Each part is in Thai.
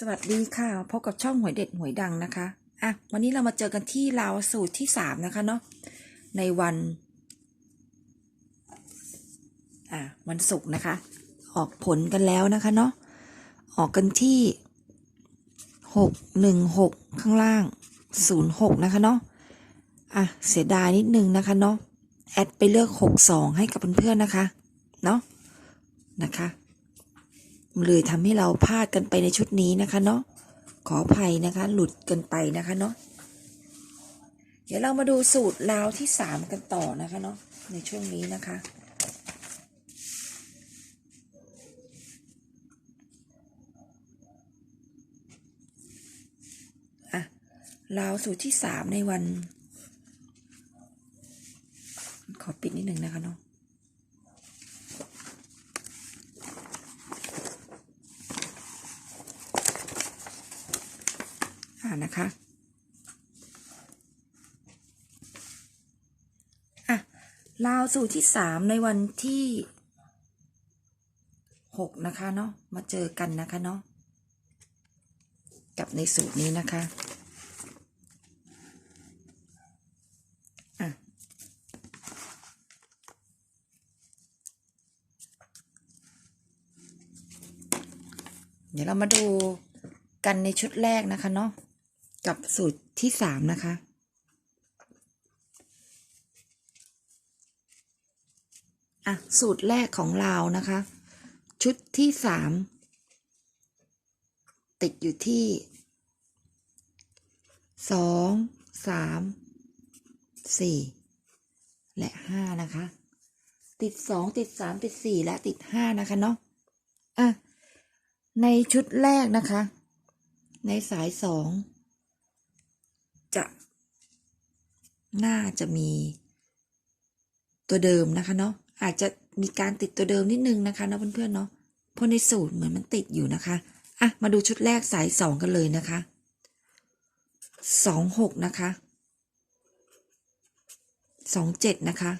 สวัสดีค่ะพบกับช่องหวยเด็ดหวยดังนะคะอะวันนี้เรามาเจอกันที่ลาวสูตรที่สามนะคะเนาะในวันอะวันศุกร์นะคะ ออกผลกันแล้วนะคะเนาะออกกันที่หกหนึ่งหกข้างล่างศูนย์หกนะคะเนาะอะเสียดายนิดนึงนะคะเนาะแอดไปเลือกหกสองให้กับเพื่อนๆนะคะเนาะนะคะ เลยทำให้เราพลาดกันไปในชุดนี้นะคะเนาะขออภัยนะคะ หลุดกันไปนะคะเนาะเดี๋ยวเรามาดูสูตรลาวที่สามกันต่อนะคะเนาะในช่วงนี้นะคะ อะลาวสูตรที่สามในวัน ขอปิดนิดหนึ่งนะคะเนาะ อ่า นะคะอะลาวสูตรที่สามในวันที่หกนะคะเนาะมาเจอกันนะคะเนาะกับในสูตรนี้นะคะอะเดี๋ยวเรามาดูกันในชุดแรกนะคะเนาะ กับสูตรที่สามนะคะ อะ สูตรแรกของเรานะคะ ชุดที่สามติดอยู่ที่สองสามสี่และห้านะคะ ติดสองติดสามติดสี่และติดห้านะคะเนาะอะในชุดแรกนะคะ ในสายสอง จะ น่าจะมีตัวเดิมนะคะเนาะอาจจะมีการติดตัวเดิมนิดนึงนะคะเนาะเพื่อนๆเนาะเพราะในสูตรเหมือนมันติดอยู่นะคะอะมาดูชุดแรกสายสองกันเลยนะคะสองหกนะคะสองเจ็ดนะคะ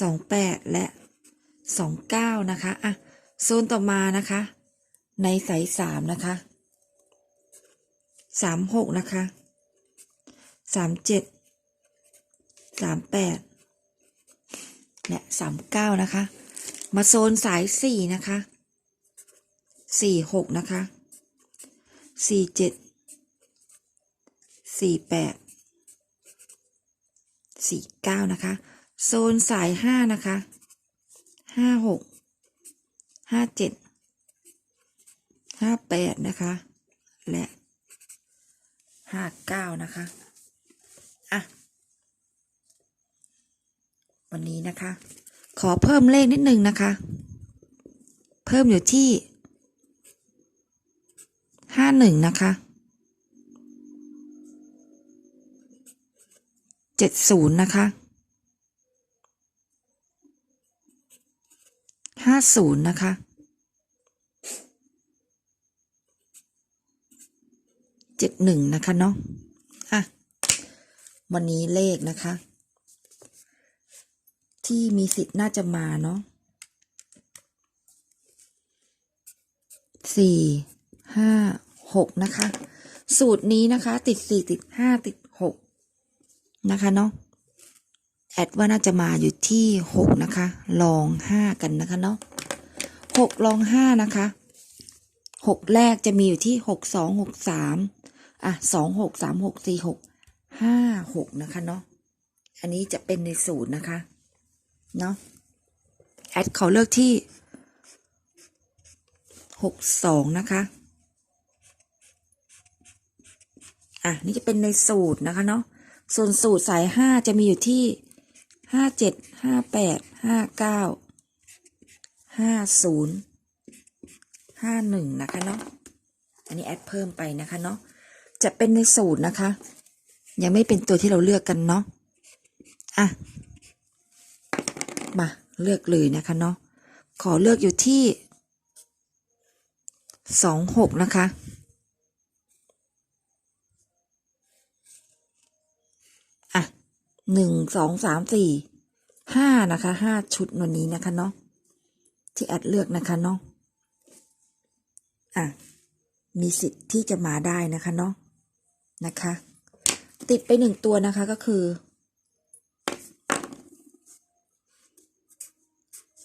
สองแปดและสองเก้านะคะอะโซนต่อมานะคะ ในสายสามนะคะสามหกนะคะ สามเจ็ดสามแปดและสามเก้านะคะ มาโซนสายสี่นะคะสี่หกนะคะสี่เจ็ดสี่แปดสี่เก้านะคะ โซนสายห้านะคะห้าหกห้าเจ็ดห้าแปดนะคะ และห้าเก้านะคะ อะ วันนี้นะคะ ขอเพิ่มเลขนิดนึงนะคะ เพิ่มอยู่ที่ห้าหนึ่งนะคะเจ็ดศูนย์นะคะห้าศูนย์นะคะเจ็ดหนึ่งนะคะเนาะอะ วันนี้เลขนะคะ ที่มีสิทธิ์น่าจะมาเนาะสี่ห้าหกนะคะ สูตรนี้นะคะ ติดสี่ติดห้าติดหกนะคะเนาะแอดว่าน่าจะมาอยู่ที่หกนะคะ ลองห้ากันนะคะเนาะหกลองห้านะคะหกแรกจะมีอยู่ที่หกสองหกสามอะสองหกสามหกสี่หก ห้าหกนะคะเนาะ อันนี้จะเป็นในสูตรนะคะ เนาะ แอดเขาเลือกที่หกสองนะคะ อะ นี่จะเป็นในสูตรนะคะเนาะ ส่วนสูตรสายห้าจะมีอยู่ที่ห้าเจ็ดห้าแปดห้าเก้าห้าศูนย์ห้าหนึ่งนะคะเนาะ อันนี้แอดเพิ่มไปนะคะเนาะ จะเป็นในสูตรนะคะ ยังไม่เป็นตัวที่เราเลือกกันเนาะอะมาเลือกเลยนะคะเนาะขอเลือกอยู่ที่สองหกนะคะอะหนึ่งสองสามสี่ห้านะคะห้าชุดวันนี้นะคะเนาะที่แอดเลือกนะคะเนาะอะมีสิทธิ์ที่จะมาได้นะคะเนาะนะคะ ติดไปหนึ่งตัวนะคะก็คือ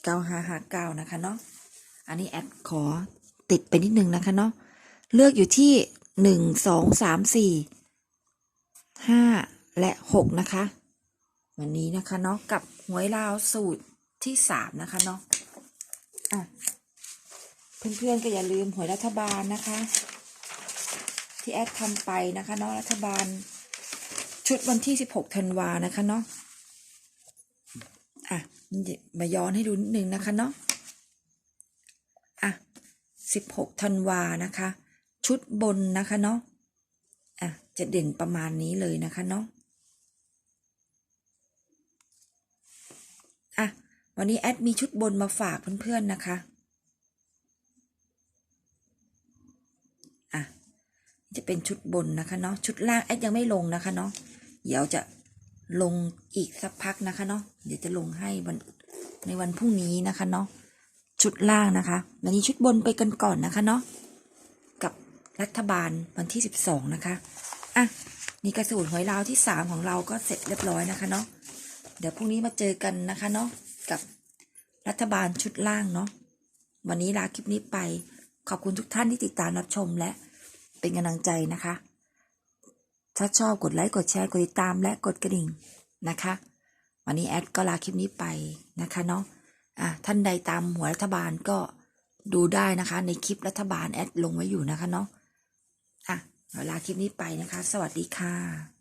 เก้าห้าห้าเก้านะคะเนาะอันนี้แอดขอติดไปนิดนึงนะคะเนาะเลือกอยู่ที่หนึ่งสองสามสี่ห้าและหกนะคะวันนี้นะคะเนาะกับหวยลาวสูตรที่สามนะคะเนาะอะเพื่อนๆก็อย่าลืมหวยรัฐบาลนะคะ ที่แอดทำไปนะคะเนาะรัฐบาล ชุดวันที่16ธันวานะคะเนาะอะมาย้อนให้ดูนิดนึงนะคะเนาะอะ16ธันวานะคะ ชุดบนนะคะเนาะอะจะเด่นประมาณนี้เลยนะคะเนาะอะวันนี้แอดมีชุดบนมาฝากเพื่อนๆนะคะอะจะเป็นชุดบนนะคะเนาะชุดล่างแอดยังไม่ลงนะคะเนาะ เดี๋ยวจะลงอีกสักพักนะคะเนาะเดี๋ยวจะลงให้วันในวันพรุ่งนี้นะคะเนาะชุดล่างนะคะ วันนี้ชุดบนไปกันก่อนนะคะเนาะกับรัฐบาลวันที่สิบสองนะคะอะนี่กระสูตรหวยลาวที่สามของเราก็เสร็จเรียบร้อยนะคะเนาะเดี๋ยวพรุ่งนี้มาเจอกันนะคะเนาะกับรัฐบาลชุดล่างเนาะวันนี้ลาคลิปนี้ไปขอบคุณทุกท่านที่ติดตามรับชมและเป็นกำลังใจนะคะ ถ้าชอบกดไลค์กดแชร์กดติดตามและกดกระดิ่งนะคะ วันนี้แอดก็ลาคลิปนี้ไปนะคะเนาะอะท่านใดตามหัวรัฐบาลก็ดูได้นะคะ ในคลิปรัฐบาลแอดลงไว้อยู่นะคะเนาะอะเวลาคลิปนี้ไปนะคะ สวัสดีค่ะ